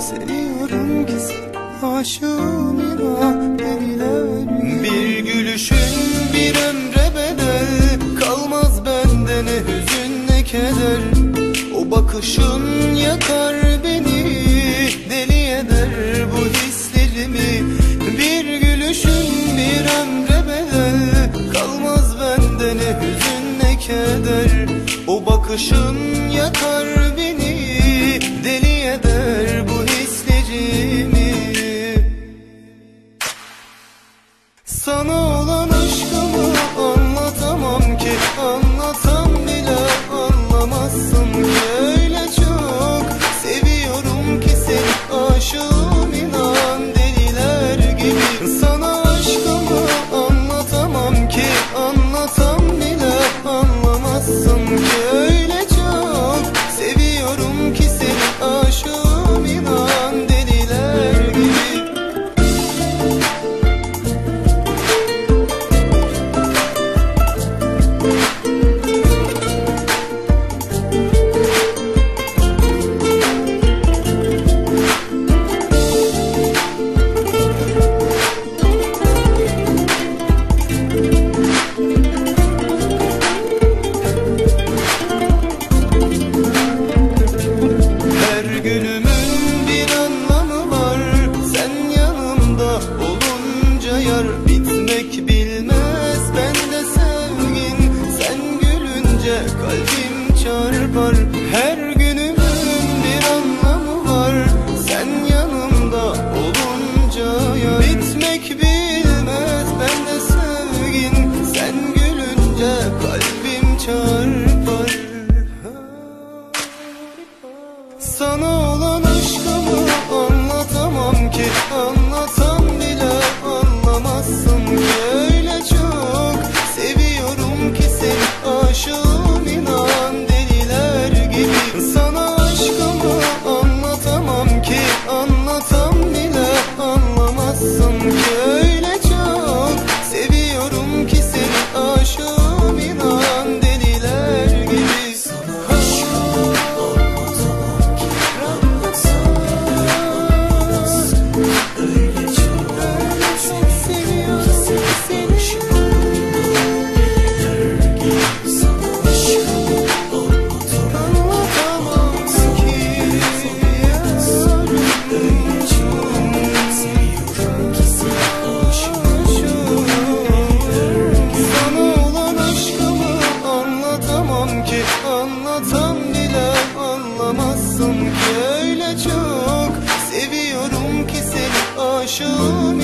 Seviyorum gizli aşığım inan denilen Bir gülüşün bir ömre bedel Kalmaz bende ne hüzün ne keder. O bakışın yakar beni Deli eder bu hislerimi. Bir gülüşün bir ömre bedel Kalmaz bende ne hüzün ne keder. O bakışın sana olan anlatsam bile anlamazsın ki. Öyle çok Seviyorum ki seni aşığım